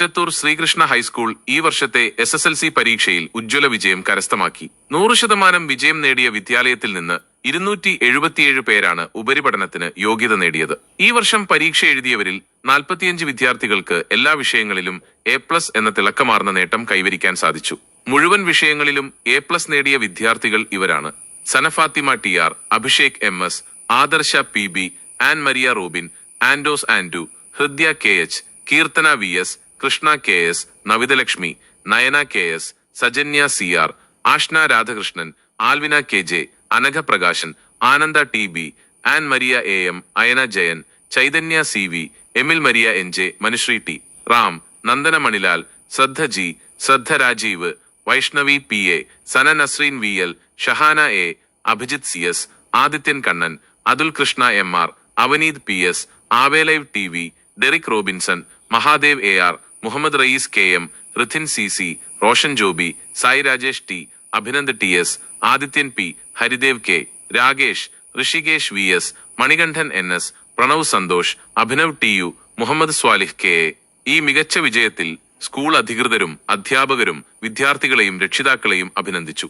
Mattathur Sreekrishna high school ഈ വർഷത്തെ S S L C പരീക്ഷയിൽ ഉജ്ജ്വല വിജയം കരസ്ഥമാക്കി. നൂറ് ശതമാനം വിജയം നേടിയ വിദ്യാലയത്തിൽ നിന്ന് ഇരുന്നൂറ്റി എഴുപത്തിയേഴ് പേരാണ് ഉപരിപഠനത്തിന് യോഗ്യത നേടിയത്. ഈ വർഷം പരീക്ഷ എഴുതിയവരിൽ നാൽപ്പത്തിയഞ്ച് വിദ്യാർത്ഥികൾക്ക് എല്ലാ വിഷയങ്ങളിലും എ പ്ലസ് എന്ന തിളക്കമാർന്ന നേട്ടം കൈവരിക്കാൻ സാധിച്ചു. മുഴുവൻ വിഷയങ്ങളിലും എ പ്ലസ് നേടിയ വിദ്യാർത്ഥികൾ ഇവരാണ്. Sanafathima T R Abhishek M S Adarsha P B Ann Maria Robin ആൻഡോസ് Anto Hridya K H Keerthana V S Krishna K S Navithalakshmi Nayana K S Sajanya C R Ashna Radhakrishnan Alvina K J Anagha Prakashan Ananda T B Ann Maria A M Ayana Jayan Chaitanya C V Emil Maria N J Manushree T Ram Nandana Manilal Shraddha G Shraddha Rajeev Vaishnavi P A Sana Nasreen V L Shahana A Abhijith C S Adithyan Kannan Athul Krishna M R Avaneeth P S ആവേലൈവ് T V Derick Robinson Mahadev A R Muhammad Rayees K M Rithin C C Roshan Joby Sai Rajesh T Abhinand T S Adithyan P Haridev K Rakesh Rishikesh V S Manikandan N S Pranav Santhosh Abhinav T U Muhammad Swalih K A. ഈ മികച്ച വിജയത്തിൽ school അധികൃതരും അധ്യാപകരും വിദ്യാർത്ഥികളെയും രക്ഷിതാക്കളെയും അഭിനന്ദിച്ചു.